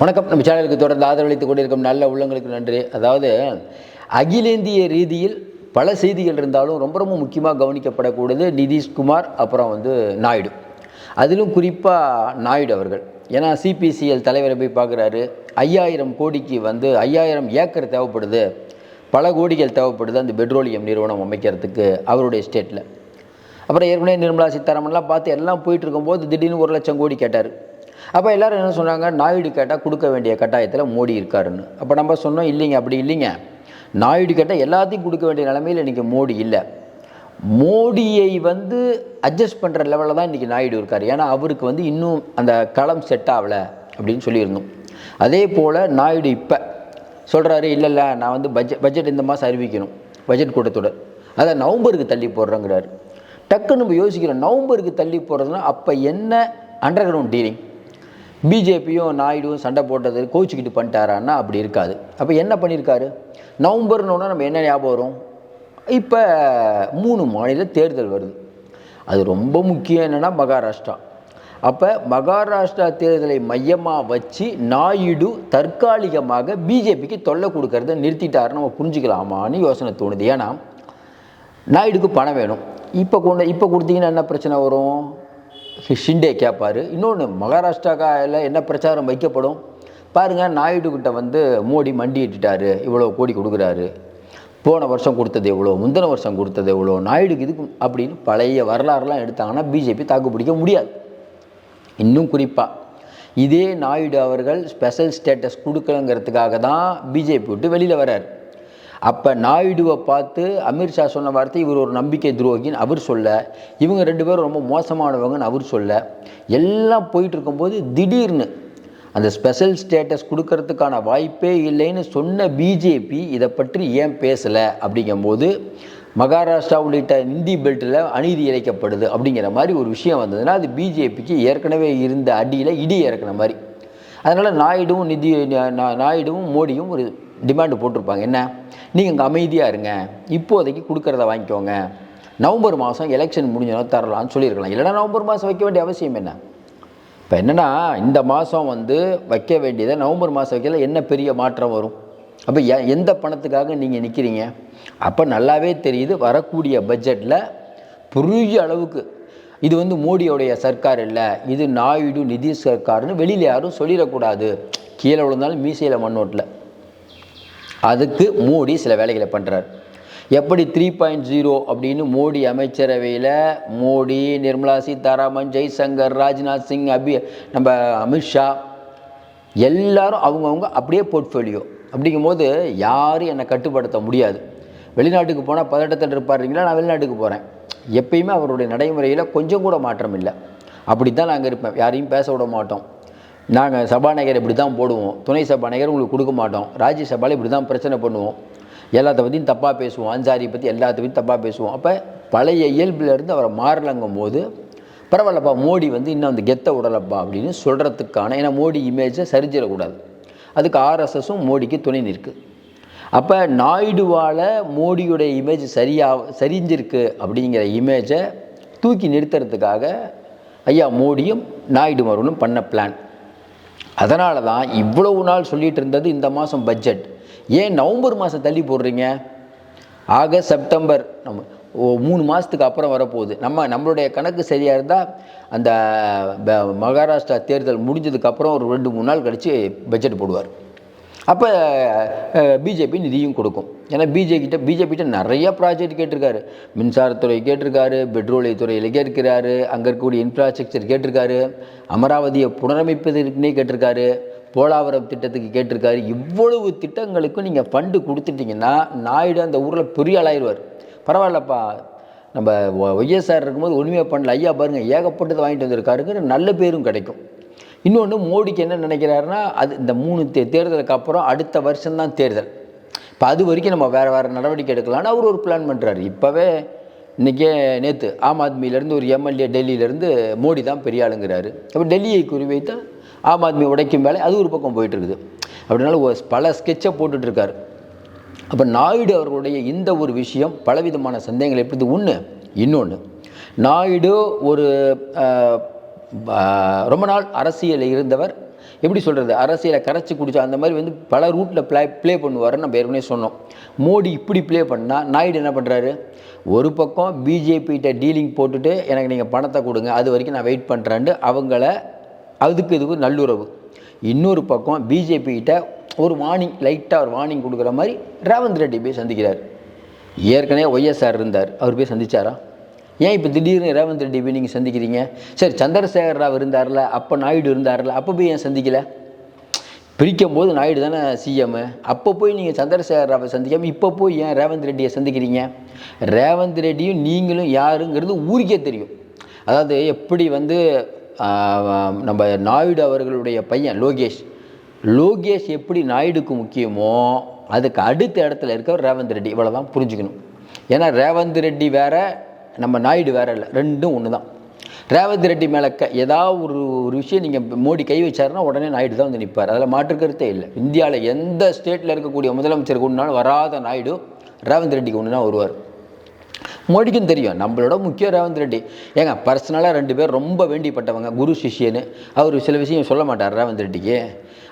வணக்கம். நம்ம சேனலுக்கு தொடர்ந்து ஆதரவளித்துக் கொண்டிருக்கும் நல்ல உள்ளங்களுக்கு நன்றி. அதாவது அகிலேந்திய ரீதியில் பல செய்திகள் இருந்தாலும் ரொம்ப ரொம்ப முக்கியமாக கவனிக்கப்படக்கூடியது நிதிஷ்குமார் அப்புறம் வந்து நாயுடு. அதிலும் குறிப்பாக நாயுடு அவர்கள். ஏன்னா சிபிசிஎல் தலைவரை போய் பார்க்குறாரு. ஐயாயிரம் கோடிக்கு வந்து ஐயாயிரம் ஏக்கர் தேவைப்படுது. பல கோடிகள் தேவைப்படுது அந்த பெட்ரோலியம் நிறுவனம் அமைக்கிறதுக்கு அவருடைய ஸ்டேட்டில் அப்புறம் ஏற்கனவே நிர்மலா சீதாராமன்லாம் பார்த்து எல்லாம் போயிட்டு இருக்கும்போது திடீர்னு ஒரு லட்சம் கோடி கேட்டார். அப்போ எல்லாரும் என்ன சொன்னாங்க நாயுடு கேட்டால் கொடுக்க வேண்டிய கட்டாயத்தில் மோடி இருக்காருன்னு. அப்போ நம்ம சொன்னோம் இல்லைங்க அப்படி இல்லைங்க. நாயுடு கேட்டால் எல்லாத்தையும் கொடுக்க வேண்டிய நிலைமையில் இன்றைக்கி மோடி இல்லை. மோடியை வந்து அட்ஜஸ்ட் பண்ணுற லெவலில் தான் இன்றைக்கி நாயுடு இருக்கார். ஏன்னா அவருக்கு வந்து இன்னும் அந்த களம் செட் ஆகலை அப்படின்னு சொல்லியிருந்தோம். அதே போல் நாயுடு இப்போ சொல்கிறாரு இல்லை இல்லை நான் வந்து பட்ஜெட் பட்ஜெட் இந்த மாதம் அறிவிக்கணும். பட்ஜெட் கூட்டத்தொடர். அதை நவம்பருக்கு தள்ளி போடுறேங்கிறாரு. டக்குன்னு நம்ம யோசிக்கிறோம் நவம்பருக்கு தள்ளி போடுறதுனா அப்போ என்ன அண்டர் கிரவுண்ட் டீலிங் பிஜேபியும் நாயுடுவும் சண்டை போட்டது கோச்சிக்கிட்டு பண்ணிட்டாரான்னா அப்படி இருக்காது. அப்போ என்ன பண்ணியிருக்காரு நவம்பர்னோட நம்ம என்ன ஞாபகம் வரும்? இப்போ மூணு மாநில தேர்தல் வருது. அது ரொம்ப முக்கியம் என்னென்னா மகாராஷ்டிரா. அப்போ மகாராஷ்டிரா தேர்தலை மையமாக வச்சு நாயுடு தற்காலிகமாக பிஜேபிக்கு தொல்லை கொடுக்கறத நிறுத்திட்டாருன்னு நம்ம புரிஞ்சுக்கலாமான்னு யோசனை தோணுது. ஏன்னா நாயுடுக்கு பணம் வேணும். இப்போ கொண்டு இப்போ கொடுத்தீங்கன்னா என்ன பிரச்சனை வரும்? ஷிண்டே கேட்பார் இன்னொன்று மகாராஷ்டிராவில் என்ன பிரச்சாரம் வைக்கப்படும்? பாருங்கள் நாயுடுகிட்ட வந்து மோடி மண்டியிட்டுட்டாரு இவ்வளோ கோடி கொடுக்குறாரு. போன வருஷம் கொடுத்தது எவ்வளோ? முந்தின வருஷம் கொடுத்தது எவ்வளோ? நாயுடுக்கு இதுக்கு அப்படின்னு பழைய வரலாறுலாம் எடுத்தாங்கன்னா பிஜேபி தாக்கு பிடிக்க முடியாது. இன்னும் குறிப்பாக இதே நாயுடு அவர்கள் ஸ்பெஷல் ஸ்டேட்டஸ் கொடுக்கலங்கிறதுக்காக தான் பிஜேபி விட்டு வெளியில் வர்றார். அப்போ நாயுடுவை பார்த்து அமீர்ஷா சொன்ன வார்த்தை இவர் ஒரு நம்பிக்கை துரோகின்னு அவர் சொல்ல இவங்க ரெண்டு பேரும் ரொம்ப மோசமானவங்கன்னு அவர் சொல்ல. எல்லாம் போயிட்டு இருக்கும்போது திடீர்னு அந்த ஸ்பெஷல் ஸ்டேட்டஸ் கொடுக்கறதுக்கான வாய்ப்பே இல்லைன்னு சொன்ன பிஜேபி இதை பற்றி ஏன் பேசலை அப்படிங்கும்போது மகாராஷ்டிரா உள்ளிட்ட இந்தி பெல்ட்டில் அநீதி இழைக்கப்படுது அப்படிங்கிற மாதிரி ஒரு விஷயம் வந்ததுன்னா அது பிஜேபிக்கு ஏற்கனவே இருந்த அடியில் இடி இறக்குன மாதிரி. அதனால் நாயுடுவும் நிதி நாயுடுவும் மோடியும் ஒரு டிமாண்டு போட்டிருப்பாங்க. என்ன? நீங்கள் இங்கே அமைதியாக இருங்க. இப்போதைக்கு கொடுக்குறத வாங்கிக்கோங்க. நவம்பர் மாதம் எலெக்ஷன் முடிஞ்சோன்னா தரலாம்னு சொல்லியிருக்கலாம். இல்லைனா நவம்பர் மாதம் வைக்க வேண்டிய அவசியம் என்ன? இப்போ என்னென்னா இந்த மாதம் வந்து வைக்க வேண்டியதை நவம்பர் மாதம் வைக்கல என்ன பெரிய மாற்றம் வரும்? அப்போ எ எந்த பணத்துக்காக நீங்கள் நிற்கிறீங்க அப்போ நல்லாவே தெரியுது வரக்கூடிய பட்ஜெட்டில் பெரிய அளவுக்கு இது வந்து மோடியோடைய சர்க்கார் இல்லை. இது நாயுடு நிதிஷ் சர்க்கார்னு வெளியில் யாரும் சொல்லிடக்கூடாது. கீழே விழுந்தாலும் மீசையில் மண்ணோட்டில் அதுக்கு மோடி சில வேலைகளை பண்ணுறார் எப்படி த்ரீ பாயிண்ட் ஜீரோ அப்படின்னு மோடி அமைச்சரவையில் மோடி நிர்மலா சீதாராமன் ஜெய்சங்கர் ராஜ்நாத் சிங் அபி நம்ம அமித்ஷா எல்லாரும் அவங்கவுங்க அப்படியே போர்ட்ஃபோலியோ அப்படிங்கும்போது யாரும் என்னை கட்டுப்படுத்த முடியாது. வெளிநாட்டுக்கு போனால் பதட்டத்தில் இருப்பாருங்களா நான் வெளிநாட்டுக்கு போகிறேன் எப்பயுமே அவருடைய நடைமுறையில் கொஞ்சம் கூட மாற்றம் இல்லை. அப்படி தான் நாங்கள் இருப்பேன் யாரையும் பேச விட மாட்டோம். நாங்கள் சபாநாயகர் இப்படி தான் போடுவோம். துணை சபாநாயகர் உங்களுக்கு கொடுக்க மாட்டோம். ராஜ்யசபாவில் இப்படி தான் பிரச்சனை பண்ணுவோம். எல்லாத்த பற்றியும் தப்பாக பேசுவோம். அன்சாரியை பற்றி எல்லாத்த பற்றியும் தப்பாக பேசுவோம். அப்போ பழைய இயல்பிலிருந்து அவரை மாறலங்கும் போது பரவாயில்லப்பா மோடி வந்து இன்னும் அந்த கெத்த விடலப்பா அப்படின்னு சொல்கிறதுக்கான ஏன்னா மோடி இமேஜை சரிஞ்சிடக்கூடாது. அதுக்கு ஆர்எஸ்எஸும் மோடிக்கு துணை நிற்கு அப்போ நாயுடுவால் மோடியுடைய இமேஜ் சரியா சரிஞ்சிருக்கு அப்படிங்கிற இமேஜை தூக்கி நிறுத்துறதுக்காக ஐயா மோடியும் நாயுடு மருவனும் பண்ண பிளான் அதனால தான் இவ்வளவு நாள் சொல்லிட்டு இருந்தது இந்த மாதம் பட்ஜெட் ஏன் நவம்பர் மாதம் தள்ளி போடுறீங்க? ஆகஸ்ட் செப்டம்பர் நம்ம ஓ மூணு மாதத்துக்கு அப்புறம் வரப்போகுது. நம்ம நம்மளுடைய கணக்கு சரியாக இருந்தால் அந்த மகாராஷ்டிரா தேர்தல் முடிஞ்சதுக்கப்புறம் ஒரு ரெண்டு மூணு நாள் கழித்து பட்ஜெட் போடுவார். அப்போ பிஜேபி நிதியும் கொடுக்கும். ஏன்னா பிஜேபிகிட்ட பிஜேபிகிட்ட நிறைய ப்ராஜெக்ட் கேட்டிருக்காரு. மின்சாரத்துறை கேட்டிருக்காரு பெட்ரோலியத்துறையில் கேட்கிறாரு அங்கே இருக்கக்கூடிய இன்ஃப்ராஸ்ட்ரக்சர் கேட்டிருக்காரு அமராவதியை புனரமைப்பதற்குனே கேட்டிருக்காரு போலாவரம் திட்டத்துக்கு கேட்டிருக்காரு. இவ்வளவு திட்டங்களுக்கும் நீங்கள் ஃபண்டு கொடுத்துட்டீங்கன்னா நாயுடு அந்த ஊரில் பெரிய ஆளாயிருவார். பரவாயில்லப்பா. நம்ம ஒய்எஸ்ஆர் இருக்கும்போது ஒன்றுமே பண்ணல. ஐயா பாருங்கள் ஏகப்பட்டது வாங்கிட்டு வந்திருக்காருங்கிற நல்ல பேரும் கிடைக்கும். இன்னொன்று மோடிக்கு என்ன நினைக்கிறாருன்னா அது இந்த மூணு தே தேர்தலுக்கு அப்புறம் அடுத்த வருஷம்தான் தேர்தல். இப்போ அது வரைக்கும் நம்ம வேறு வேறு நடவடிக்கை எடுக்கலாம்னு அவர் ஒரு பிளான் பண்ணுறாரு இப்போவே இன்றைக்கே நேற்று ஆம் ஆத்மியிலேருந்து ஒரு எம்எல்ஏ டெல்லியிலேருந்து மோடி தான் பெரிய ஆளுங்கிறாரு. அப்போ டெல்லியை குறிவைத்து ஆம் ஆத்மி உடைக்கும் வேலை அது ஒரு பக்கம் போயிட்டு இருக்குது. பல ஸ்கெட்சை போட்டுட்ருக்காரு அப்போ நாயுடு அவர்களுடைய இந்த ஒரு விஷயம் பலவிதமான சந்தேகங்கள் எப்படி ஒன்று இன்னொன்று நாயுடு ஒரு ரொம்ப நாள் அரசியலில் இருந்தவர். எப்படி சொல்கிறது அரசியலை கரைச்சி குடிச்சா அந்த மாதிரி வந்து பல ரூட்டில் ப்ளே ப்ளே பண்ணுவார்னு நம்ம ஏற்கனவே சொன்னோம். மோடி இப்படி ப்ளே பண்ணால் நாயுடு என்ன பண்ணுறாரு ஒரு பக்கம் பிஜேபிகிட்ட டீலிங் போட்டுட்டு எனக்கு நீங்கள் பணத்தை கொடுங்க அது வரைக்கும் நான் வெயிட் பண்ணுறேன்ட்டு அவங்கள அதுக்கு இதுக்கு நல்லுறவு. இன்னொரு பக்கம் பிஜேபிகிட்ட ஒரு வார்னிங் லைட்டாக ஒரு வார்னிங் கொடுக்குற மாதிரி ரேவந்த் ரெட்டி போய் சந்திக்கிறார். ஏற்கனவே ஒய்எஸ்ஆர் இருந்தார். அவர் போய் சந்திச்சாரா? ஏன் இப்போ திடீர்னு ரேவந்த் ரெட்டி போய் நீங்கள் சந்திக்கிறீங்க? சரி சந்திரசேகர் ராவ் இருந்தார்ல அப்போ நாயுடு இருந்தார்ல அப்போ போய் ஏன் சந்திக்கல? பிரிக்கும் போது நாயுடு தானே சிஎம் அப்போ போய் நீங்கள் சந்திரசேகர் ராவை சந்திக்காமல் இப்போ போய் ஏன் ரேவந்த் ரெட்டியை சந்திக்கிறீங்க? ரேவந்த் ரெட்டியும் நீங்களும் யாருங்கிறது ஊருக்கே தெரியும். அதாவது எப்படி வந்து நம்ம நாயுடு அவர்களுடைய பையன் லோகேஷ் லோகேஷ் எப்படி நாயுடுக்கு முக்கியமோ அதுக்கு அடுத்த இடத்துல இருக்க ரேவந்த் ரெட்டி. இவ்வளோ புரிஞ்சுக்கணும். ஏன்னா ரேவந்த் ரெட்டி வேறு நம்ம நாயுடு வேற இல்லை. ரெண்டும் ஒன்று தான் ரேவந்த் ரெட்டி மேலே க ஏதாவது ஒரு ஒரு விஷயம் நீங்கள் மோடி கை வச்சாருன்னா உடனே நாயுடு தான் வந்து நிற்பார் அதில் மாற்று கருத்தே இல்லை. இந்தியாவில் எந்த ஸ்டேட்டில் இருக்கக்கூடிய முதலமைச்சருக்கு ஒன்றுனாலும் வராத நாயுடு ரேவந்த் ரெட்டிக்கு ஒன்று வருவார். மோடிக்கும் தெரியும். நம்மளோட முக்கிய ரேவந்த் ரெட்டி. ஏங்க பர்சனலாக ரெண்டு பேர் ரொம்ப வேண்டிப்பட்டவங்க. குரு சிஷ்யன்னு. அவர் சில விஷயம் சொல்ல மாட்டார் ரேவந்த் ரெட்டிக்கு.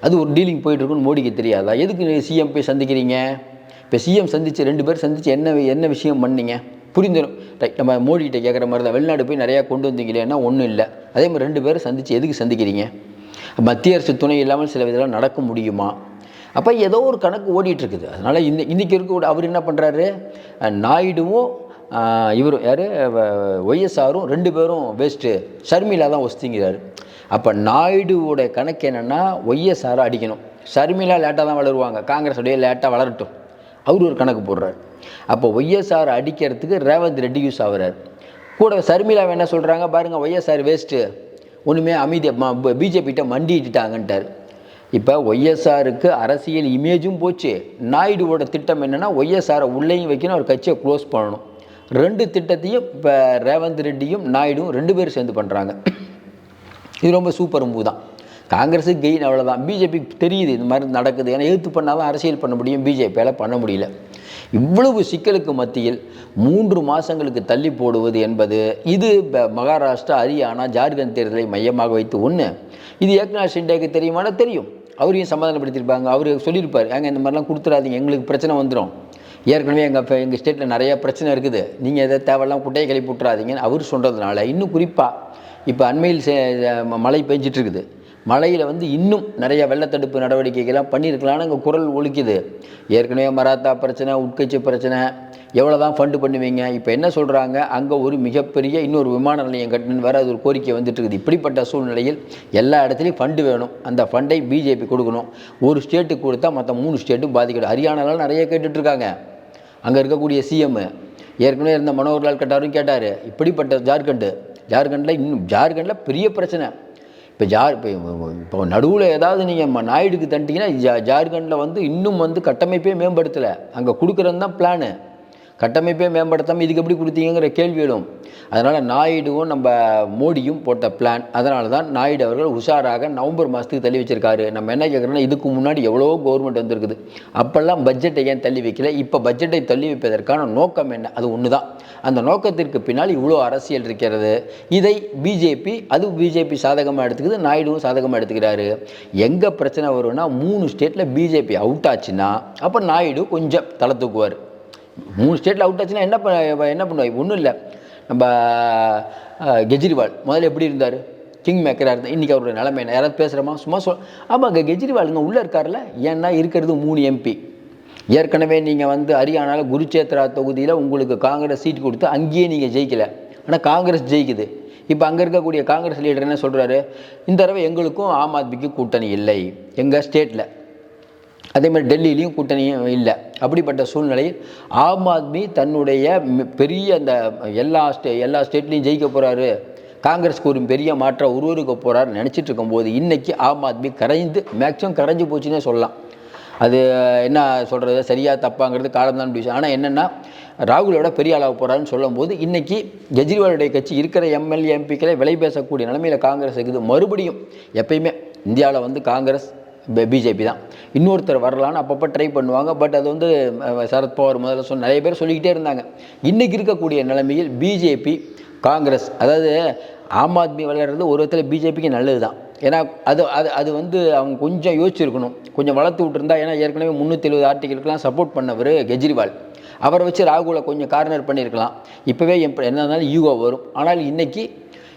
அது ஒரு டீலிங் போயிட்டுருக்குன்னு மோடிக்கு தெரியாதா? எதுக்கு சிஎம் போய் சந்திக்கிறீங்க? இப்போ சிஎம் சந்தித்து ரெண்டு பேர் சந்தித்து என்ன என்ன விஷயம் பண்ணீங்க? புரிந்துடும் நம்ம மோடிகிட்ட கேட்குற மாதிரி தான். வெளிநாடு போய் நிறையா கொண்டு வந்தீங்களேன்னா ஒன்றும் இல்லை. அதே மாதிரி ரெண்டு பேரும் சந்தித்து எதுக்கு சந்திக்கிறீங்க? மத்திய அரசு துணை இல்லாமல் சில இதெல்லாம் நடக்க முடியுமா? அப்போ ஏதோ ஒரு கணக்கு ஓடிட்டுருக்குது அதனால் இந்த இன்றைக்கி இருக்க அவர் என்ன பண்ணுறாரு நாயுடுவும் இவர் யார்? ஒய்எஸ்ஆரும் ரெண்டு பேரும் வேஸ்ட்டு ஷர்மிளா தான் ஒஸ்திங்கிறாரு. அப்போ நாயுடுவோட கணக்கு என்னென்னா ஒய்எஸ்ஆரை அடிக்கணும். ஷர்மிளா லேட்டாக தான் வளருவாங்க. காங்கிரஸ் உடைய லேட்டாக வளரட்டும். அவர் ஒரு கணக்கு போடுறார். அப்போ ஒய்எஸ்ஆர் அடிக்கிறதுக்கு ரேவந்த் ரெட்டி யூஸ் ஆகிறார். கூட ஷர்மிளாவை என்ன சொல்கிறாங்க பாருங்கள் ஒய்எஸ்ஆர் வேஸ்ட்டு ஒன்றுமே அமைதி பிஜேபிகிட்ட மண்டிட்டாங்கன்ட்டார் இப்போ ஒய்எஸ்ஆருக்கு அரசியல் இமேஜும் போச்சு. நாயுடுவோட திட்டம் என்னென்னா ஒய்எஸ்ஆரை உள்ளேயும் வைக்கணும் அவர் கட்சியை க்ளோஸ் பண்ணணும். ரெண்டு திட்டத்தையும் இப்போ ரேவந்த் ரெட்டியும் நாயுடும் ரெண்டு பேரும் சேர்ந்து பண்ணுறாங்க இது ரொம்ப சூப்பர் மூவ் தான். காங்கிரஸுக்கு கெயின் அவ்வளோதான் பிஜேபி தெரியுது இந்த மாதிரி நடக்குது. ஏன்னா எழுத்து பண்ணால் தான் அரசியல் பண்ண முடியும். பிஜேபியால் பண்ண முடியல. இவ்வளவு சிக்கலுக்கு மத்தியில் மூன்று மாதங்களுக்கு தள்ளி போடுவது என்பது இது மகாராஷ்டிரா ஹரியானா ஜார்க்கண்ட் தேர்தலை மையமாக வைத்து ஒன்று இது ஏக்நாத் ஷிண்டேக்கு தெரியுமானா? தெரியும். அவரையும் சமாதானப்படுத்தியிருப்பாங்க. அவர் சொல்லியிருப்பார். ஏங்க இந்த மாதிரிலாம் கொடுத்துடாதீங்க எங்களுக்கு பிரச்சனை வந்துடும் ஏற்கனவே எங்கள் எங்கள் ஸ்டேட்டில் நிறைய பிரச்சனை இருக்குது. நீங்கள் எதை தேவையெல்லாம் குட்டையை கிளப்பி விட்றாதீங்கன்னு அவர் சொல்கிறதுனால இன்னும் குறிப்பாக இப்போ அண்மையில் சே- ம- மழை பெஞ்சிட்ருக்குது மழையில் வந்து இன்னும் நிறைய வெள்ளத்தடுப்பு நடவடிக்கைகள்லாம் பண்ணியிருக்கலாம்னு அங்கே குரல் ஒழிக்குது ஏற்கனவே மராத்தா பிரச்சனை உட்கட்சி பிரச்சனை எவ்வளோ தான் ஃபண்டு பண்ணுவீங்க இப்போ என்ன சொல்கிறாங்க அங்கே ஒரு மிகப்பெரிய இன்னொரு விமான நிலையம் கட்டணும்னு வேறு அது ஒரு கோரிக்கை வந்துட்டு இருக்குது. இப்படிப்பட்ட சூழ்நிலையில் எல்லா இடத்துலையும் ஃபண்டு வேணும். அந்த ஃபண்டை பிஜேபி கொடுக்கணும். ஒரு ஸ்டேட்டுக்கு கொடுத்தா மற்ற மூணு ஸ்டேட்டும் பாதிக்கணும் ஹரியானாலாம் நிறைய கேட்டுட்ருக்காங்க. அங்கே இருக்கக்கூடிய சிஎம் ஏற்கனவே இருந்த மனோகர்லால் கட்டாரும் கேட்டார். இப்படிப்பட்ட ஜார்க்கண்டு ஜார்க்கண்டில் இன்னும் ஜார்க்கண்டில் பெரிய பிரச்சனை. இப்போ ஜார் இப்போ இப்போ நடுவில் ஏதாவது நீங்கள் நாயுடுக்கு தண்டிங்கன்னா ஜா ஜார்க்கண்டில் வந்து இன்னும் வந்து கட்டமைப்பே மேம்படுத்தலை. அங்கே கொடுக்குறது தான் பிளானு கட்டமைப்பே மேம்படுத்தாமல் இதுக்கு எப்படி கொடுத்தீங்கிற கேள்வி எழும். அதனால் நாயுடுவும் நம்ம மோடியும் போட்ட பிளான் அதனால தான் நாயுடு அவர்கள் உஷாராக நவம்பர் மாதத்துக்கு தள்ளி வச்சிருக்காரு. நம்ம என்ன கேட்குறோன்னா இதுக்கு முன்னாடி எவ்வளோ கவர்மெண்ட் வந்திருக்குது. அப்போல்லாம் பட்ஜெட்டை ஏன் தள்ளி வைக்கல? இப்போ பட்ஜெட்டை தள்ளி வைப்பதற்கான நோக்கம் என்ன? அது ஒன்று தான் அந்த நோக்கத்திற்கு பின்னால் இவ்வளோ அரசியல் இருக்கிறது. இதை பிஜேபி அது பிஜேபி சாதகமாக எடுத்துக்குது நாயுடுவும் சாதகமாக எடுத்துக்கிறாரு. எங்கே பிரச்சனை வரும்னா மூணு ஸ்டேட்டில் பிஜேபி அவுட் ஆச்சுன்னா அப்போ நாயுடு கொஞ்சம் தலை தூக்குவார். மூணு ஸ்டேட்டில் அவுட் ஆச்சுன்னா என்ன என்ன பண்ணுவாங்க ஒன்றும் இல்லை. நம்ம கெஜ்ரிவால் முதல்ல எப்படி இருந்தார்? கிங் மேக்கராக இருந்தால் இன்றைக்கி அவருடைய நிலைமை என்ன? யாராவது பேசுகிறோமா சும்மா சொல் ஆமாங்க கெஜ்ரிவாலுங்க உள்ளே இருக்கார்ல ஏன்னா இருக்கிறது மூணு எம்பி ஏற்கனவே நீங்கள் வந்து ஹரியானாவில் குருச்சேத்ரா தொகுதியில் உங்களுக்கு காங்கிரஸ் சீட் கொடுத்து அங்கேயே நீங்கள் ஜெயிக்கலை. ஆனால் காங்கிரஸ் ஜெயிக்குது. இப்போ அங்கே இருக்கக்கூடிய காங்கிரஸ் லீடர் என்ன சொல்கிறாரு இந்த தடவை எங்களுக்கும் ஆம் ஆத்மிக்கும் கூட்டணி இல்லை. எங்கள் ஸ்டேட்டில் அதேமாதிரி டெல்லியிலையும் கூட்டணியும் இல்லை. அப்படிப்பட்ட சூழ்நிலையில் ஆம் ஆத்மி தன்னுடைய மி- பெரிய அந்த எல்லா ஸ்டே எல்லா ஸ்டேட்லேயும் ஜெயிக்க போகிறாரு காங்கிரஸ்க்கு ஒரு பெரிய மாற்றம் உருவருக்க போகிறாருன்னு நினச்சிட்டு இருக்கும்போது இன்றைக்கி ஆம் ஆத்மி கரைந்து மேக்ஸிமம் கரைஞ்சு போச்சுன்னே சொல்லலாம். அது என்ன சொல்கிறது சரியாக தப்பாங்கிறது காலம்தான் விஷயம் ஆனால் என்னென்னா ராகுலோட பெரிய அளவு போகிறாருன்னு சொல்லும்போது இன்றைக்கி கெஜ்ரிவாலுடைய கட்சி இருக்கிற எம்எல்ஏ எம்பிக்களை விலை பேசக்கூடிய நிலமையில் காங்கிரஸ் இருக்குது. மறுபடியும் எப்பயுமே இந்தியாவில் வந்து காங்கிரஸ் பிஜேபி தான். இன்னொருத்தர் வரலான்னு அப்பப்போ ட்ரை பண்ணுவாங்க. பட் அது வந்து சரத்பவார் முதல்ல சொன்ன நிறைய பேர் சொல்லிக்கிட்டே இருந்தாங்க. இன்றைக்கி இருக்கக்கூடிய நிலைமையில் பிஜேபி காங்கிரஸ் அதாவது ஆம் ஆத்மி விளையாடுறது ஒரு விதத்தில் பிஜேபிக்கு நல்லது தான் ஏன்னா அது அது அது வந்து அவங்க கொஞ்சம் யோசிச்சிருக்கணும். கொஞ்சம் வளர்த்து விட்டுருந்தா ஏன்னா ஏற்கனவே முந்நூற்றி எழுபது ஆர்டிகளுக்கெல்லாம் சப்போர்ட் பண்ணவர் கெஜ்ரிவால். அவரை வச்சு ராகுலை கொஞ்சம் கார்னர் பண்ணியிருக்கலாம். இப்போவே எப் என்ன இருந்தாலும் ஈகோ வரும். ஆனால் இன்றைக்கி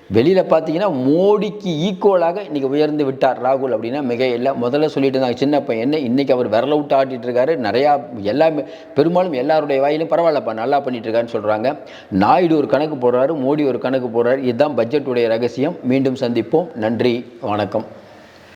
வெளியில் பார்த்தீங்கன்னா மோடிக்கு ஈக்குவலாக இன்றைக்கி உயர்ந்து விட்டார் ராகுல் அப்படின்னா மிக இல்லை. முதல்ல சொல்லிட்டு இருந்தாங்க சின்ன பையன் இன்றைக்கி அவர் விரல விட்டு ஆட்டிகிட்டு இருக்காரு. நிறையா எல்லாமே பெரும்பாலும் எல்லாருடைய வாயிலும் பரவாயில்லப்பா நல்லா பண்ணிட்டு இருக்காருன்னு சொல்கிறாங்க நாயுடு ஒரு கணக்கு போடுறாரு மோடி ஒரு கணக்கு போடுறாரு. இதுதான் பட்ஜெட்டுடைய ரகசியம். மீண்டும் சந்திப்போம். நன்றி வணக்கம்.